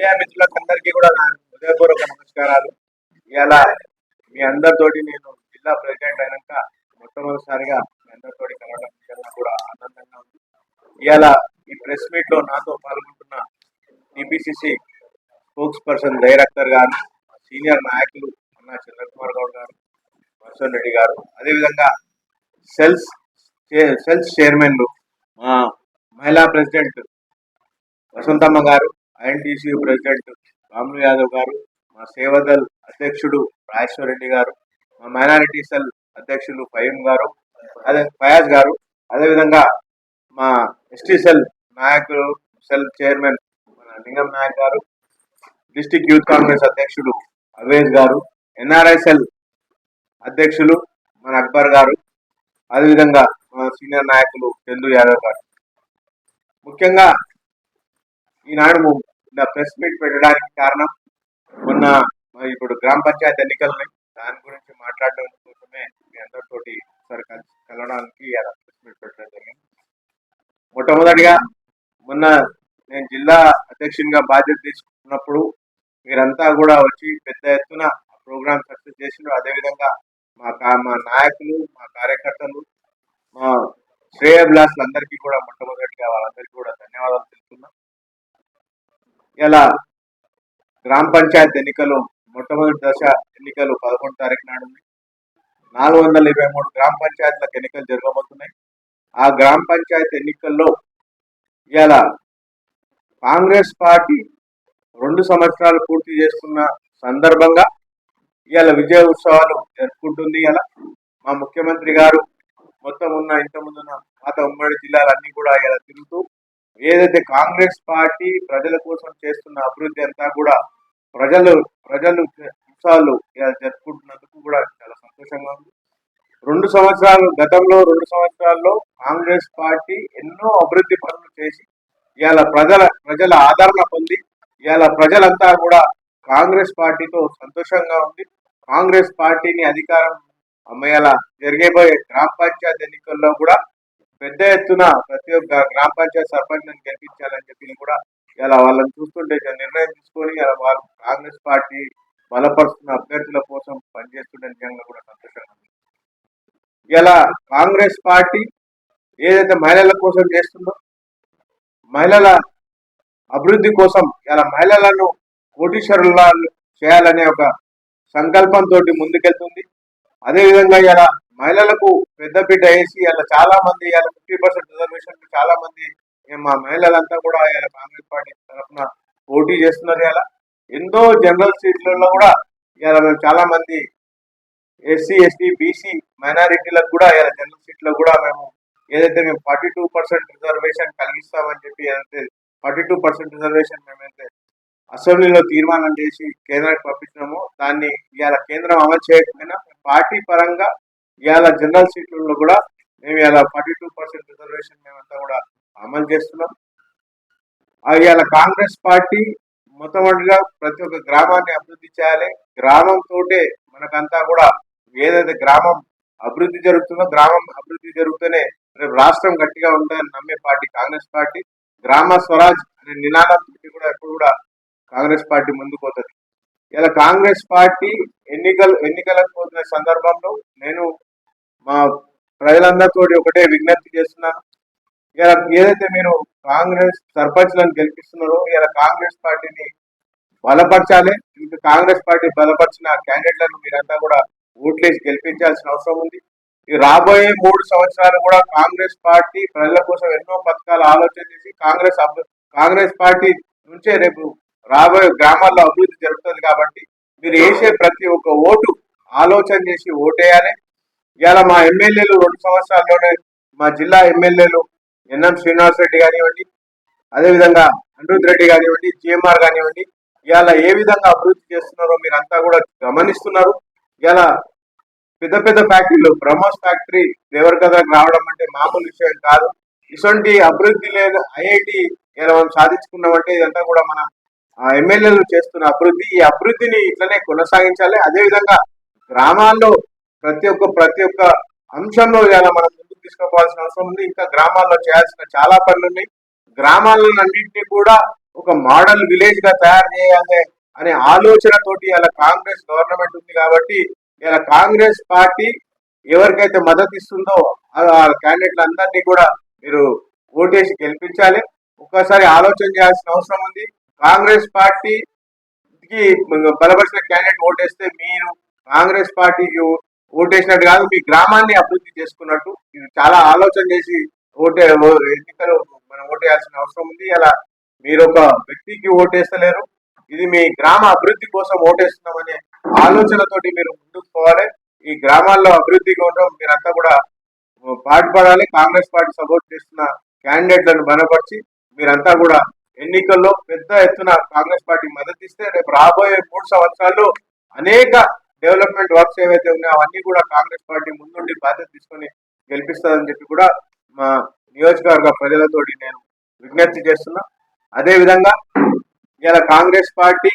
మిత్రులకు అందరికీ కూడా నా హృదయపూర్వక నమస్కారాలు. ఇలా మీ అందరితోటి నేను జిల్లా ప్రెసిడెంట్ అయినాక మొట్టమొదటిసారిగా మీ అందరితోటి కలవడం నిజంగా కూడా ఆనందంగా ఉంది. ఇలా ఈ ప్రెస్ మీట్లో నాతో పాల్గొంటున్న టిపిసిసి స్పోక్స్ పర్సన్ డైరెక్టర్ గారు సీనియర్ నాయకులు అన్న చంద్రకుమార్ గౌడ్ గారు వర్షన్ రెడ్డి గారు అదేవిధంగా సెల్స్ సెల్స్ చైర్మన్లు మా మహిళా ప్రెసిడెంట్ వసంతమ్మ గారు ఐఎన్టీసీ ప్రెసిడెంట్ రాములు యాదవ్ గారు మా సేవదల్ అధ్యక్షుడు రాజేశ్వర రెడ్డి గారు మా మైనారిటీ సెల్ అధ్యక్షులు ఫహీం గారు అదే ఫయాజ్ గారు. అదేవిధంగా మా ఎస్టీ సెల్ నాయకులు సెల్ చైర్మన్ మన లింగం నాయక్ గారు డిస్టిక్ యూత్ కాంగ్రెస్ అధ్యక్షుడు అవేజ్ గారు ఎన్ఆర్ఐ సెల్ అధ్యక్షులు మన అక్బర్ గారు అదేవిధంగా మన సీనియర్ నాయకులు చందు యాదవ్ గారు. ముఖ్యంగా ఈనాడు ఇలా ప్రెస్ మీట్ పెట్టడానికి కారణం మొన్న ఇప్పుడు గ్రామ పంచాయతీ ఎన్నికలు దాని గురించి మాట్లాడడం కోసమే మీ అందరితోటి ఒకసారి కలిసి కలవడానికి ఇలా ప్రెస్ మీట్ పెట్టడం జరిగింది. మొట్టమొదటిగా మొన్న నేను జిల్లా అధ్యక్షునిగా బాధ్యత తీసుకున్నప్పుడు మీరంతా కూడా వచ్చి పెద్ద ఎత్తున ప్రోగ్రామ్ సక్సెస్ చేసిండ్రు. అదేవిధంగా మా మా నాయకులు మా కార్యకర్తలు మా శ్రేయభిలాసులు అందరికీ కూడా మొట్టమొదటిగా వాళ్ళందరికీ కూడా ధన్యవాదాలు తెలుసుకున్నాం ఇలా గ్రామ పంచాయత్ ఎన్నికలు మొట్టమొదటి దశ ఎన్నికలు పదకొండు తారీఖు నాడు ఉంది నాలుగు వందల ఇరవై మూడు గ్రామ పంచాయతీలకు ఎన్నికలు జరగబోతున్నాయి. ఆ గ్రామ పంచాయతీ ఎన్నికల్లో ఇలా కాంగ్రెస్ పార్టీ రెండు సంవత్సరాలు పూర్తి చేసుకున్న సందర్భంగా ఇవాళ విజయ ఉత్సవాలు జరుపుకుంటుంది ఇలా మా ముఖ్యమంత్రి గారు మొత్తం ఉన్న ఇంతకుముందు ఉన్న పాత ఉమ్మడి జిల్లాలన్నీ కూడా ఇలా తిరుగుతూ ఏదైతే కాంగ్రెస్ పార్టీ ప్రజల కోసం చేస్తున్న అభివృద్ధి అంతా కూడా ప్రజలు ప్రజలు అంశాలు ఇలా జరుపుకుంటున్నందుకు కూడా చాలా సంతోషంగా ఉంది. రెండు సంవత్సరాలు గతంలో రెండు సంవత్సరాల్లో కాంగ్రెస్ పార్టీ ఎన్నో అభివృద్ధి పనులు చేసి ఇవాళ ప్రజల ప్రజల ఆదరణ పొంది ఇవాళ ప్రజలంతా కూడా కాంగ్రెస్ పార్టీతో సంతోషంగా ఉంది. కాంగ్రెస్ పార్టీని అధికారం అమ్మేలా జరిగేబోయే గ్రామ పంచాయతీ ఎన్నికల్లో కూడా పెద్ద ఎత్తున ప్రతి ఒక్క గ్రామ పంచాయతీ సర్పంచ్ గెలిపించాలని చెప్పి కూడా ఇలా వాళ్ళని చూస్తుంటే నిర్ణయం తీసుకొని ఇలా వాళ్ళు కాంగ్రెస్ పార్టీ బలపరుస్తున్న అభ్యర్థుల కోసం పనిచేస్తుండే నిజంగా కూడా సంతోషంగా ఉంది. ఇలా కాంగ్రెస్ పార్టీ ఏదైతే మహిళల కోసం చేస్తుందో మహిళల అభివృద్ధి కోసం ఇలా మహిళలను కోటీశ్వరుల చేయాలనే ఒక సంకల్పంతో ముందుకెళ్తుంది. అదేవిధంగా ఇలా మహిళలకు పెద్దపీట వేసి ఇలా చాలా మంది ఇలా ఫిఫ్టీ పర్సెంట్ రిజర్వేషన్ చాలా మంది మా మహిళలంతా కూడా ఇలా కాంగ్రెస్ పార్టీ తరఫున పోటీ చేస్తున్నారు ఇలా ఎన్నో జనరల్ సీట్లలో కూడా ఇలా మేము చాలా మంది ఎస్సీ ఎస్టీ బీసీ మైనారిటీలకు కూడా ఇలా జనరల్ సీట్లో కూడా మేము ఏదైతే మేము ఫార్టీ టూ పర్సెంట్ రిజర్వేషన్ కలిగిస్తామని చెప్పి ఏదైతే ఫార్టీ టూ పర్సెంట్ రిజర్వేషన్ మేమైతే అసెంబ్లీలో తీర్మానం చేసి కేంద్రానికి పంపించినాము దాన్ని ఇవాళ కేంద్రం అమలు చేయకపోయినా పార్టీ పరంగా ఇవాళ జనరల్ సీట్లలో కూడా మేము ఇలా ఫార్టీ టూ పర్సెంట్ రిజర్వేషన్ మేమంతా కూడా అమలు చేస్తున్నాం. ఆ ఇవాళ కాంగ్రెస్ పార్టీ మొట్టమొదటిగా ప్రతి ఒక్క గ్రామాన్ని అభివృద్ధి చేయాలి. గ్రామంతో మనకంతా కూడా ఏదైతే గ్రామం అభివృద్ధి జరుగుతుందో గ్రామం అభివృద్ధి జరుగుతూనే రేపు రాష్ట్రం గట్టిగా ఉంటుందని నమ్మే పార్టీ కాంగ్రెస్ పార్టీ. గ్రామ స్వరాజ్ అనే నినాదం కూడా ఎప్పుడు కూడా కాంగ్రెస్ పార్టీ ముందుకు పోతుంది. ఇలా కాంగ్రెస్ పార్టీ ఎన్నికలు ఎన్నికలకు పోతున్న సందర్భంలో నేను మా ప్రజలందరితో ఒకటే విజ్ఞప్తి చేస్తున్నాను ఇలా ఏదైతే మీరు కాంగ్రెస్ సర్పంచ్లను గెలిపిస్తున్నారో ఇలా కాంగ్రెస్ పార్టీని బలపరచాలి ఇంకా కాంగ్రెస్ పార్టీ బలపరిచిన క్యాండిడేట్లను మీరంతా కూడా ఓట్లేసి గెలిపించాల్సిన అవసరం ఉంది. ఈ రాబోయే మూడు సంవత్సరాలు కూడా కాంగ్రెస్ పార్టీ ప్రజల కోసం ఎన్నో పథకాలు ఆలోచన చేసి కాంగ్రెస్ కాంగ్రెస్ పార్టీ నుంచే రేపు రాబోయే గ్రామాల్లో అభివృద్ధి జరుగుతుంది కాబట్టి మీరు వేసే ప్రతి ఒక్క ఓటు ఆలోచన చేసి ఓటేయాలి. ఇవాళ మా ఎమ్మెల్యేలు రెండు సంవత్సరాల్లోనే మా జిల్లా ఎమ్మెల్యేలు ఎన్ఎం శ్రీనివాస్ రెడ్డి కానివ్వండి అదేవిధంగా అనిరుద్ రెడ్డి కానివ్వండి జిఎంఆర్ కానివ్వండి ఇవాళ ఏ విధంగా అభివృద్ధి చేస్తున్నారో మీరంతా కూడా గమనిస్తున్నారు. ఇవాళ పెద్ద పెద్ద ఫ్యాక్టరీలు బ్రహ్మోస్ ఫ్యాక్టరీ దేవరకథకు రావడం అంటే మామూలు విషయం కాదు. ఇటువంటి అభివృద్ధి లేదు ఐఐటి ఇలా మనం సాధించుకున్నామంటే ఇదంతా కూడా మన ఎమ్మెల్యేలు చేస్తున్న అభివృద్ధి. ఈ అభివృద్ధిని ఇట్లనే కొనసాగించాలి. అదే విధంగా గ్రామాల్లో ప్రతి ఒక్క ప్రతి ఒక్క అంశంలో ఇలా మనం ముందుకు తీసుకోవాల్సిన అవసరం ఉంది. ఇంకా గ్రామాల్లో చేయాల్సిన చాలా పనులు ఉన్నాయి. గ్రామాలన్నింటినీ కూడా ఒక మోడల్ విలేజ్గా తయారు చేయాలి అనే ఆలోచనతోటి ఇలా కాంగ్రెస్ గవర్నమెంట్ ఉంది కాబట్టి ఇలా కాంగ్రెస్ పార్టీ ఎవరికైతే మద్దతు ఇస్తుందో ఆ క్యాండిడేట్లందరినీ కూడా మీరు ఓటేసి గెలిపించాలి. ఒక్కసారి ఆలోచన చేయాల్సిన అవసరం ఉంది. కాంగ్రెస్ పార్టీకి బలపరిచిన క్యాండిడేట్ ఓటేస్తే మీరు కాంగ్రెస్ పార్టీకి ఓటేసినట్టు కాదు మీ గ్రామాన్ని అభివృద్ధి చేసుకున్నట్టు ఇది చాలా ఆలోచన చేసి ఓటే ఎన్నికలు మనం ఓటేయాల్సిన అవసరం ఉంది. అలా మీరు ఒక వ్యక్తికి ఓటేస్తలేరు ఇది మీ గ్రామ అభివృద్ధి కోసం ఓటేస్తున్నామనే ఆలోచనతోటి మీరు ముందుకు పోవాలి. ఈ గ్రామాల్లో అభివృద్ధి కోసం మీరంతా కూడా పాటుపడాలి. కాంగ్రెస్ పార్టీ సపోర్ట్ చేస్తున్న క్యాండిడేట్లను బలపరిచి మీరంతా కూడా ఎన్నికల్లో పెద్ద ఎత్తున కాంగ్రెస్ పార్టీ మద్దతు ఇస్తే రేపు రాబోయే మూడు సంవత్సరాల్లో అనేక డెవలప్మెంట్ వర్క్స్ ఏవైతే ఉన్నాయో అవన్నీ కూడా కాంగ్రెస్ పార్టీ ముందుండి బాధ్యత తీసుకొని గెలిపిస్తుందని చెప్పి కూడా మా నియోజకవర్గ ప్రజలతోటి నేను విజ్ఞప్తి చేస్తున్నా. అదేవిధంగా ఇలా కాంగ్రెస్ పార్టీ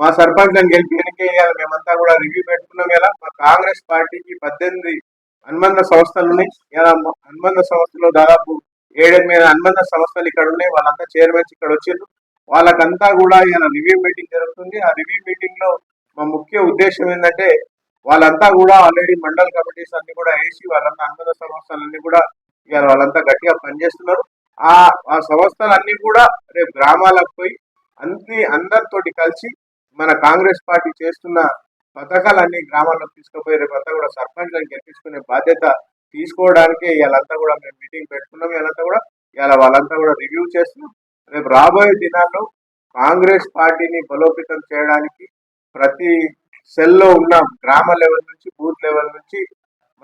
మా సర్పంచ్లను గెలిపి మేమంతా కూడా రివ్యూ పెట్టుకున్నాం ఇలా మా కాంగ్రెస్ పార్టీకి పద్దెనిమిది అనుబంధ సంస్థలు ఉన్నాయి. ఇలా అనుబంధ సంస్థలు దాదాపు ఏడెనిమిది అనుబంధ సంస్థలు ఇక్కడ ఉన్నాయి. వాళ్ళంతా చైర్మన్స్ ఇక్కడ వచ్చిండ్రు వాళ్ళకంతా కూడా ఇలా రివ్యూ మీటింగ్ జరుగుతుంది. ఆ రివ్యూ మీటింగ్లో మా ముఖ్య ఉద్దేశం ఏంటంటే వాళ్ళంతా కూడా ఆల్రెడీ మండల్ కమిటీస్ అన్ని కూడా వేసి వాళ్ళంతా అనుబంధ సంస్థలన్నీ కూడా ఇవాళ వాళ్ళంతా గట్టిగా పనిచేస్తున్నారు. ఆ ఆ సంస్థలన్నీ కూడా రేపు గ్రామాలకు పోయి అన్ని అందరితోటి కలిసి మన కాంగ్రెస్ పార్టీ చేస్తున్న పథకాలన్నీ గ్రామాల్లోకి తీసుకుపోయి రేపు అంతా కూడా సర్పంచ్లను గెలిపించుకునే బాధ్యత తీసుకోవడానికి వీళ్ళంతా కూడా మేము మీటింగ్ పెట్టుకున్నాం. వీళ్ళంతా కూడా ఇవాళ వాళ్ళంతా కూడా రివ్యూ చేస్తున్నాం. రేపు రాబోయే దినాల్లో కాంగ్రెస్ పార్టీని బలోపేతం చేయడానికి ప్రతి సెల్లో ఉన్న గ్రామ లెవెల్ నుంచి బూత్ లెవెల్ నుంచి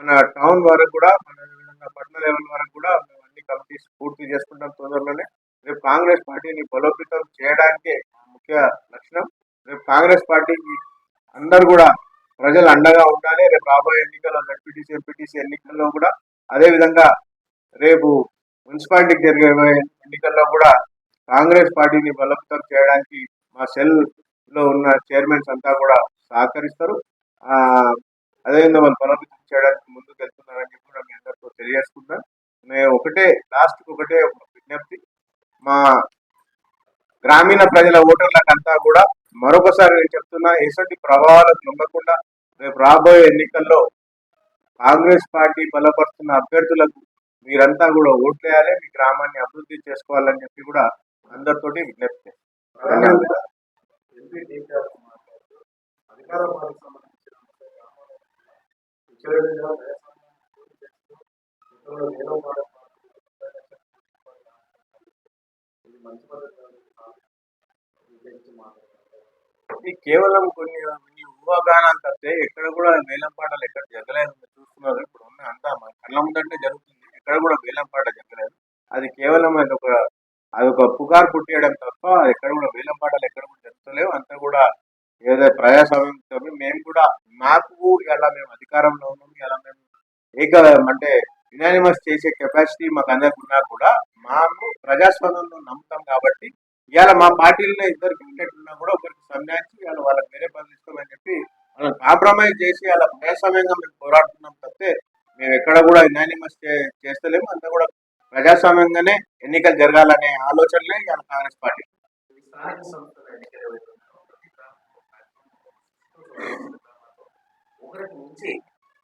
మన టౌన్ వరకు కూడా మన విధంగా పట్టణ లెవెల్ వరకు కూడా మేము అన్ని కమిటీస్ పూర్తి చేసుకుంటాం తొందరలోనే. రేపు కాంగ్రెస్ పార్టీని బలోపేతం చేయడానికే ముఖ్య లక్షణం రేపు కాంగ్రెస్ పార్టీకి అందరు కూడా ప్రజలు అండగా ఉండాలి. రేపు రాబోయే ఎన్నికల్లో జడ్పీటీసీ ఎంపీటీసీ ఎన్నికల్లో కూడా అదే విధంగా రేపు మున్సిపాలిటీకి జరిగే ఎన్నికల్లో కూడా కాంగ్రెస్ పార్టీని బలోపేతం చేయడానికి మా సెల్ లో ఉన్న చైర్మన్స్ అంతా కూడా సహకరిస్తారు. ఆ అదేవిధంగా వాళ్ళు బలోపేతం చేయడానికి ముందుకు వెళ్తున్నారని చెప్పి కూడా మీ అందరితో తెలియజేసుకుంటాం మేము ఒకటే లాస్ట్ ఒకటే విజ్ఞప్తి. మా గ్రామీణ ప్రజల ఓటర్లకు అంతా కూడా మరొకసారి నేను చెప్తున్నా ఎటువంటి ప్రభావాలకు లొంగకుండా రేపు రాబోయే ఎన్నికల్లో కాంగ్రెస్ పార్టీ బలపరుస్తున్న అభ్యర్థులకు మీరంతా కూడా ఓట్లేయాలి మీ గ్రామాన్ని అభివృద్ధి చేసుకోవాలని చెప్పి కూడా అందరితోటి విజ్ఞప్తి ధన్యవాదాలు. ఎంపీ డీఆర్ మాట్లాడుతూ అధికార పార్టీకి సంబంధించిన గ్రామాల్లో విచ్చలవిడిగా వ్యవసాయాన్ని ఇది మంచి పద్ధతి మాట్లాడారు కేవలం కొన్ని కొన్ని ఊహాగానాలు తప్పితే ఎక్కడ కూడా వేలం పాటలు ఎక్కడ జరగలేదు మీరు చూస్తున్నారు ఇప్పుడు ఉన్న అంతా కళ్ళ ముందంటే జరుగుతుంది ఎక్కడ కూడా వేలం పాట జరగలేదు అది కేవలం అది ఒక అది ఒక పుకారు పుట్టేయడం తప్ప ఎక్కడ కూడా వేలం పాటలు ఎక్కడ కూడా జరుగుతలేవు. అంతా కూడా ఏదో ప్రజాస్వామ్యంతో మేము కూడా మాకు ఇలా మేము అధికారంలో ఉన్నాము ఇలా మేము ఏక అంటే యునానిమస్ చేసే కెపాసిటీ మాకు అందరికి ఉన్నా కూడా మాకు ప్రజాస్వామ్యంలో నమ్ముతాం కాబట్టి ఇవాళ మా పార్టీలో ఇద్దరు క్యాండిడేట్ ఉన్నా కూడా ఒకరికి సంజాయించి ఇవాళ వాళ్ళకి వేరే పనులు ఇస్తామని చెప్పి వాళ్ళని కాంప్రమైజ్ చేసి అలా ప్రజాస్వామ్యంగా మేము పోరాడుతున్నాం తప్పితే మేము ఎక్కడ కూడా యునానిమస్ చేస్తలేము. అంతా కూడా ప్రజాస్వామ్యంగానే ఎన్నికలు జరగాలనే ఆలోచనలే ఇవాళ కాంగ్రెస్ పార్టీ ఈ స్థానిక సంస్థల ఎన్నికలు ఏవైతే ఉన్నాయో ప్రతి గ్రామంలో ఒకరికి మించి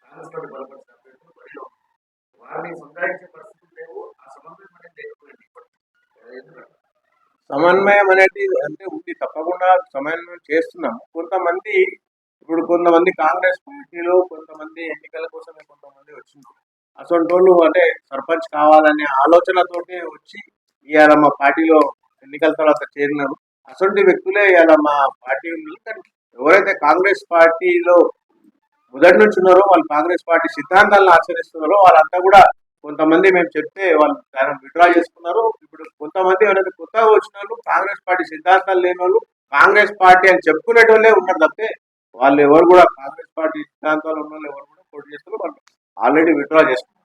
కాంగ్రెస్ పార్టీ బలపరిచిన అభ్యర్థులు బరిలో ఉన్నారు. వారిని సంపాదించే పరిస్థితులు లేవు ఆ సమన్వయం అనేది లేకపోయింది ఇప్పటికీ. ఎందుకంటే సమన్వయం అనేది అంటే ఉంది తప్పకుండా సమన్వయం చేస్తున్నాం కొంతమంది ఇప్పుడు కొంతమంది కాంగ్రెస్ పార్టీలో కొంతమంది ఎన్నికల కోసమే కొంతమంది వచ్చిండ్రు అసలు వాళ్ళు అంటే సర్పంచ్ కావాలనే ఆలోచనతోనే వచ్చి ఇవాళ మా పార్టీలో ఎన్నికల తర్వాత చేరినారు. అసలు వ్యక్తులే ఇవాళ మా పార్టీ కానీ ఎవరైతే కాంగ్రెస్ పార్టీలో మొదటి నుంచి ఉన్నారో వాళ్ళు కాంగ్రెస్ పార్టీ సిద్ధాంతాలను ఆచరిస్తున్నారో వాళ్ళంతా కూడా కొంతమంది మేము చెప్తే వాళ్ళు దాన్ని విడ్రా చేసుకున్నారు. ఇప్పుడు కొంతమంది ఎవరైతే కొత్తగా వచ్చిన వాళ్ళు కాంగ్రెస్ పార్టీ సిద్ధాంతాలు లేని వాళ్ళు కాంగ్రెస్ పార్టీ అని చెప్పుకునేటోళ్ళే ఉన్నారు తప్పితే వాళ్ళు ఎవరు కూడా కాంగ్రెస్ పార్టీ సిద్ధాంతాలు ఉన్న వాళ్ళు ఎవరు కూడా పోటీ చేస్తున్నారు. వాళ్ళు ఆల్రెడీ విత్డ్రా చేసుకున్నాం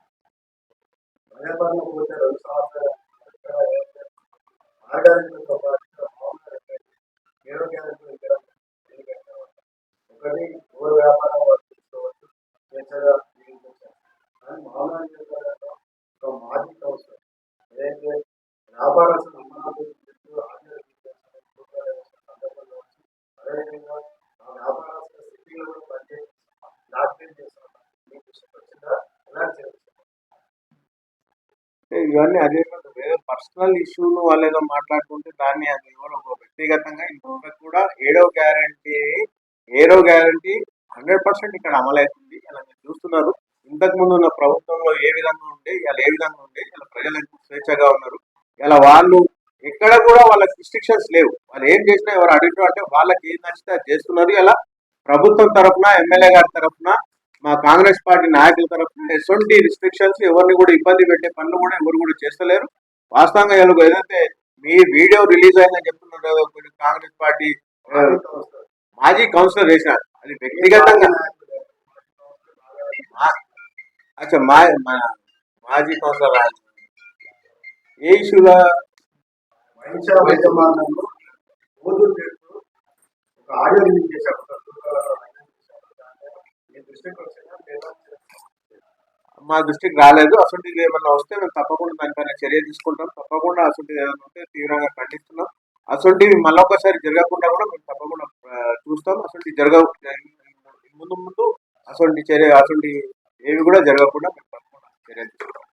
వ్యాపారస్తులు అభివృద్ధి అదే విధంగా ఇవన్నీ అదే పర్సనల్ ఇష్యూలు వాళ్ళు ఏదో మాట్లాడుకుంటే దాన్ని అది ఎవరో ఒక వ్యక్తిగతంగా ఇంకొకటి కూడా ఏడో గ్యారంటీ ఏడో గ్యారంటీ హండ్రెడ్ పర్సెంట్ ఇక్కడ అమలవుతుంది ఇలా మీరు చూస్తున్నారు. ఇంతకు ముందు ఉన్న ప్రభుత్వంలో ఏ విధంగా ఉండే ఇలా ఏ విధంగా ఉండే ఇలా ప్రజలు ఎంత స్వేచ్ఛగా ఉన్నారు ఇలా వాళ్ళు ఎక్కడ కూడా వాళ్ళకి రిస్ట్రిక్షన్స్ లేవు. వాళ్ళు ఏం చేసినా ఎవరు అడిగిన అంటే వాళ్ళకి ఏం నచ్చితే అది చేస్తున్నారు. ఇలా ప్రభుత్వం తరఫున ఎమ్మెల్యే గారి తరఫున మా కాంగ్రెస్ పార్టీ నాయకుల తరఫున ఎటువంటి రిస్ట్రిక్షన్స్ ఎవరిని కూడా ఇబ్బంది పెట్టే పనులు కూడా ఎవరు కూడా చేస్తలేరు. వాస్తవంగా వీళ్ళకు ఏదైతే మీ వీడియో రిలీజ్ అయిందని చెప్తున్నారు కాంగ్రెస్ పార్టీ మాజీ కౌన్సిలర్ వేసినారు. అది వ్యక్తిగతంగా మా- అచ్చా మా మన మాజీ కౌన్సిలర్ ఏ ఇష్యూలో ఒక ఆడియో రిలీజ్ చేశారు. మా దృష్టికి రాలేదు. అసలు ఏమైనా వస్తే మేము తప్పకుండా దానిపైన చర్య తీసుకుంటాం. తప్పకుండా అసలు ఏమైనా ఉంటే తీవ్రంగా ఖండిస్తున్నాం. అసలు మళ్ళొకసారి జరగకుండా కూడా మేము తప్పకుండా చూస్తాం. అసలు జరగ ముందు ముందు అసలు చర్య అసలు ఏవి కూడా జరగకుండా మేము తప్పకుండా చర్య తీసుకుంటాం.